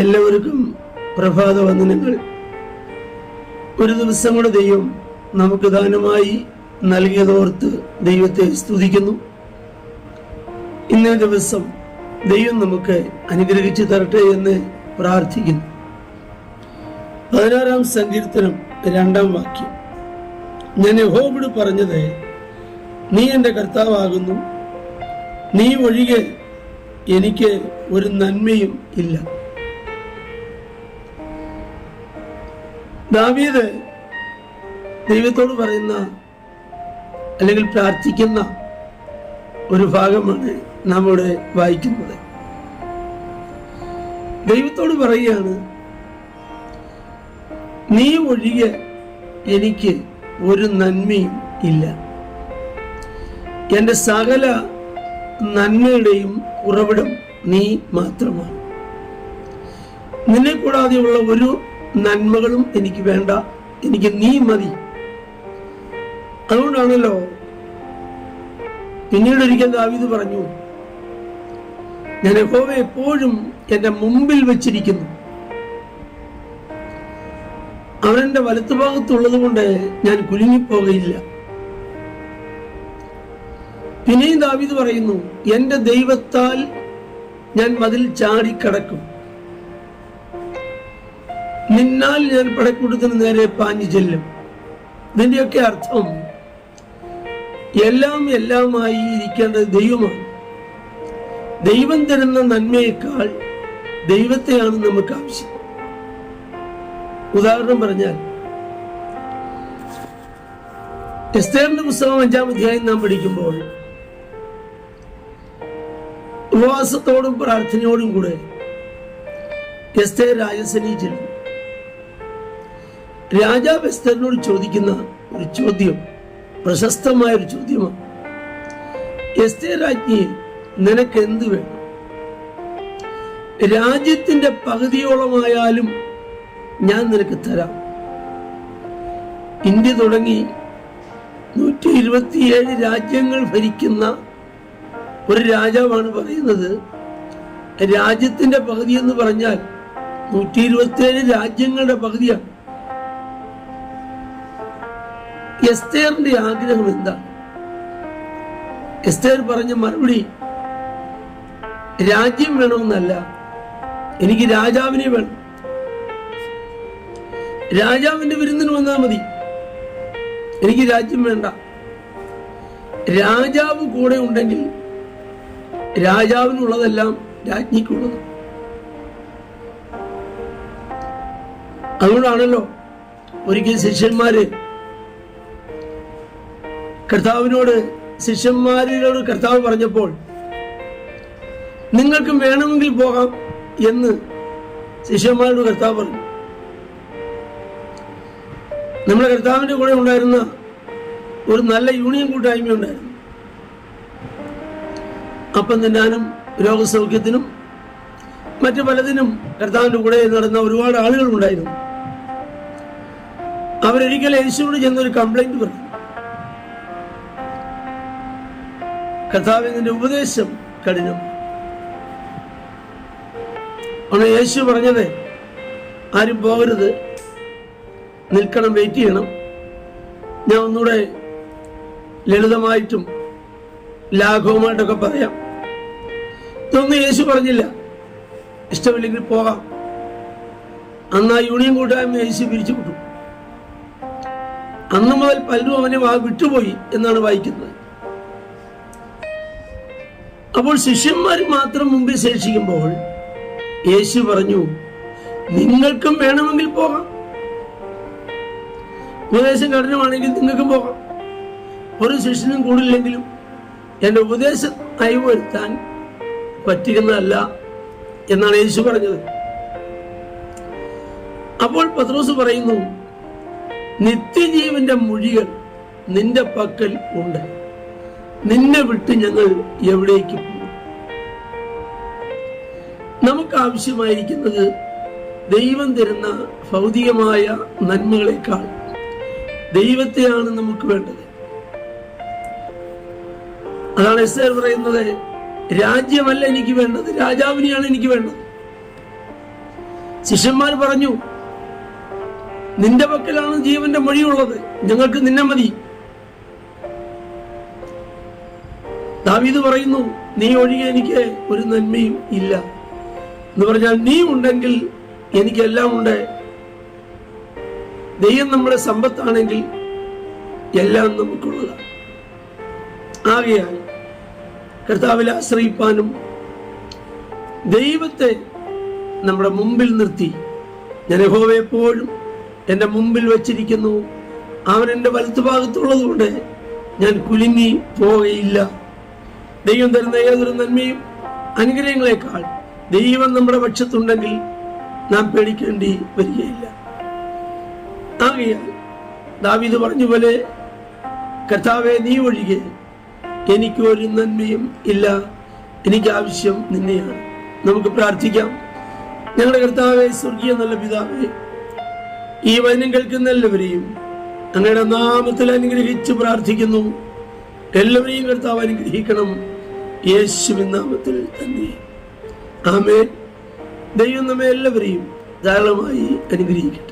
എല്ലാവർക്കും പ്രഭാത വന്ദനങ്ങൾ ഒരു ദിവസം കൂടെ ദൈവം നമുക്ക് ദാനമായി നൽകിയതോർത്ത് ദൈവത്തെ സ്തുതിക്കുന്നു. ഇന്നേ ദിവസം ദൈവം നമുക്ക് അനുഗ്രഹിച്ചു തരട്ടെ എന്ന് പ്രാർത്ഥിക്കുന്നു. പതിനാറാം സങ്കീർത്തനം രണ്ടാം വാക്യം. ഞാൻ യഹോബിട് പറഞ്ഞത് നീ എന്റെ കർത്താവാകുന്നു. നീ ഒഴികെ എനിക്ക് ഒരു നന്മയും ഇല്ല. ദാവീദ് ദൈവത്തോട് പറയുന്ന അല്ലെങ്കിൽ പ്രാർത്ഥിക്കുന്ന ഒരു ഭാഗമാണ് നാം ഇവിടെ വായിക്കുന്നത്. ദൈവത്തോട് പറയുകയാണ് നീ ഒഴികെ എനിക്ക് ഒരു നന്മയും ഇല്ല. എന്റെ സകല നന്മയുടെയും ഉറവിടം നീ മാത്രമാണ്. നിന്നെ കൂടാതെയുള്ള ഒരു നന്മകളും എനിക്ക് വേണ്ട. എനിക്ക് നീ മതി. അതുകൊണ്ടാണല്ലോ പിന്നീട് ഒരിക്കൽ ദാവീദ് പറഞ്ഞു ഞാൻ യഹോവ എപ്പോഴും എന്റെ മുമ്പിൽ വെച്ചിരിക്കുന്നു. അവനെന്റെ വലത്തുഭാഗത്തുള്ളത് കൊണ്ട് ഞാൻ കുലുങ്ങിപ്പോകയില്ല. പിന്നെയും ദാവീദ് പറയുന്നു എന്റെ ദൈവത്താൽ ഞാൻ മതിൽ ചാടിക്കടക്കും. നിന്നാൽ ഞാൻ പടക്കൂട്ടത്തിന് നേരെ പാഞ്ഞു ചെല്ലും ഇതിന്റെയൊക്കെ അർത്ഥം എല്ലാം എല്ലാമായി ഇരിക്കേണ്ടത് ദൈവമാണ്. ദൈവം തരുന്ന നന്മയേക്കാൾ ദൈവത്തെയാണ് നമുക്ക് ആവശ്യം. ഉദാഹരണം പറഞ്ഞാൽ എസ്തേറിന്റെ പുസ്തകം അഞ്ചാം അധ്യായം നാം പഠിക്കുമ്പോൾ ഉപവാസത്തോടും പ്രാർത്ഥനയോടും കൂടെ എസ്തേർ രാജസനീ ചെല്ലും രാജാവ് എസ്തറിനോട് ചോദിക്കുന്ന ഒരു ചോദ്യം പ്രശസ്തമായ ഒരു ചോദ്യമാണ്. എസ്തേ രാജ്ഞിയെ നിനക്ക് എന്ത് വേണം? രാജ്യത്തിന്റെ പകുതിയോളമായാലും ഞാൻ നിനക്ക് തരാം. ഇന്ത്യ തുടങ്ങി നൂറ്റി ഇരുപത്തിയേഴ് രാജ്യങ്ങൾ ഭരിക്കുന്ന ഒരു രാജാവാണ് പറയുന്നത്. രാജ്യത്തിന്റെ പകുതി എന്ന് പറഞ്ഞാൽ നൂറ്റി ഇരുപത്തിയേഴ് രാജ്യങ്ങളുടെ പകുതിയാണ്. എസ്തേറിന്റെ ആഗ്രഹം എന്താ? എസ്തേർ പറഞ്ഞ മറുപടി രാജ്യം വേണമെന്നല്ല എനിക്ക് രാജാവിനെ വേണം. രാജാവിന്റെ വിരുന്നിന് വന്നാൽ മതി. എനിക്ക് രാജ്യം വേണ്ട. രാജാവ് കൂടെ ഉണ്ടെങ്കിൽ രാജാവിനുള്ളതെല്ലാം രാജ്ഞിക്കുള്ളത്. അതുകൊണ്ടാണല്ലോ ഒരിക്കൽ ശിഷ്യന്മാര് കർത്താവിനോട് ശിഷ്യന്മാരോട് കർത്താവ് പറഞ്ഞപ്പോൾ നിങ്ങൾക്കും വേണമെങ്കിൽ പോകാം എന്ന് ശിഷ്യന്മാരോട് കർത്താവ് പറഞ്ഞു. നമ്മുടെ കർത്താവിന്റെ കൂടെ ഉണ്ടായിരുന്ന ഒരു നല്ല യൂണിയൻ കൂട്ടായ്മ ഉണ്ടായിരുന്നു. അപ്പം തിന്നാനും രോഗസൗഖ്യത്തിനും മറ്റു പലതിനും കർത്താവിന്റെ കൂടെ നടന്ന ഒരുപാട് ആളുകൾ ഉണ്ടായിരുന്നു അവരൊരിക്കൽ യേശുവിനോട് ചെന്നൊരു കംപ്ലൈന്റ് പറഞ്ഞു. കർത്താവിന്റെ ഉപദേശം കഠിനം. ആണ് യേശു പറഞ്ഞത് ആരും പോകരുത്. നിൽക്കണം വെയിറ്റ് ചെയ്യണം. ഞാൻ ഒന്നുകൂടെ ലളിതമായിട്ടും ലാഘവമായിട്ടൊക്കെ പറയാം. ഇതൊന്നും യേശു പറഞ്ഞില്ല. ഇഷ്ടമില്ലെങ്കിൽ പോകാം. അന്ന് ആ യൂണിയൻ കൂട്ടായ്മ യേശു പിരിച്ചു വിട്ടു അന്ന് മുതൽ പലരും അവനെ ആ വിട്ടുപോയി എന്നാണ് വായിക്കുന്നത്. അപ്പോൾ ശിഷ്യന്മാർ മാത്രം മുമ്പിൽ ശേഷിക്കുമ്പോൾ യേശു പറഞ്ഞു നിങ്ങൾക്കും വേണമെങ്കിൽ പോകാം. ഉപദേശം കഠിനമാണെങ്കിൽ നിങ്ങൾക്കും പോകാം. ഒരു ശിഷ്യനും കൂടില്ലെങ്കിലും എന്റെ ഉപദേശം അയവരുത്താൻ വരുത്താൻ പറ്റുന്നതല്ല എന്നാണ് യേശു പറഞ്ഞത്. അപ്പോൾ പത്രോസ് പറയുന്നു നിത്യജീവന്റെ മൊഴികൾ നിന്റെ പക്കൽ ഉണ്ട്. നിന്നെ വിട്ട് ഞങ്ങൾ എവിടേക്ക് പോകും? നമുക്ക് ആവശ്യമായിരിക്കുന്നത് ദൈവം തരുന്ന ഭൗതികമായ നന്മകളെക്കാൾ ദൈവത്തെയാണ് നമുക്ക് വേണ്ടത്. അതാണ് എസ് പറയുന്നത് രാജ്യമല്ല എനിക്ക് വേണ്ടത് രാജാവിനെയാണ് എനിക്ക് വേണ്ടത്. ശിഷ്യന്മാർ പറഞ്ഞു നിന്റെ പക്കലാണ് ജീവന്റെ മൊഴിയുള്ളത് ഞങ്ങൾക്ക് നിന്നെ മതി. ദാവീദ് പറയുന്നു നീ ഒഴികെ എനിക്ക് ഒരു നന്മയും ഇല്ല. എന്ന് പറഞ്ഞാൽ നീ ഉണ്ടെങ്കിൽ എനിക്കെല്ലാം ഉണ്ട്. ദൈവം നമ്മുടെ സമ്പത്താണെങ്കിൽ എല്ലാം നമുക്കുള്ളതാണ് ആകയാൽ കർത്താവിൽ ആശ്രയിപ്പാനും ദൈവത്തെ നമ്മുടെ മുമ്പിൽ നിർത്തി. ഞാൻ എപ്പോഴും എന്റെ മുമ്പിൽ വച്ചിരിക്കുന്നു. അവൻ എന്റെ വലത്തുഭാഗത്തുള്ളതുകൊണ്ട് ഞാൻ കുലുങ്ങി പോവുകയില്ല ദൈവം തരുന്ന ഏതൊരു നന്മയും അനുഗ്രഹങ്ങളെക്കാൾ ദൈവം നമ്മുടെ പക്ഷത്തുണ്ടെങ്കിൽ നാം പേടിക്കേണ്ടി വരികയില്ല. ആകയാൽ ദാവീദ് പറഞ്ഞ പോലെ കർത്താവെ നീ ഒഴികെ എനിക്ക് ഒരു നന്മയും ഇല്ല. എനിക്ക് ആവശ്യം നിന്നെയാണ്. നമുക്ക് പ്രാർത്ഥിക്കാം. ഞങ്ങളുടെ കർത്താവെ സ്വർഗീയ നല്ല പിതാവെ ഈ വചനം കേൾക്കുന്ന എല്ലാവരെയും അങ്ങയുടെ നാമത്തിൽ അനുഗ്രഹിച്ച് പ്രാർത്ഥിക്കുന്നു. എല്ലാവരെയും കർത്താവ് അനുഗ്രഹിക്കണം. യേശുവിൻ നാമത്തിൽ തന്നെ. ആമേൻ. ദൈവം നമ്മെ എല്ലാവരെയും ധാരാളമായി അനുഗ്രഹിക്കട്ടെ.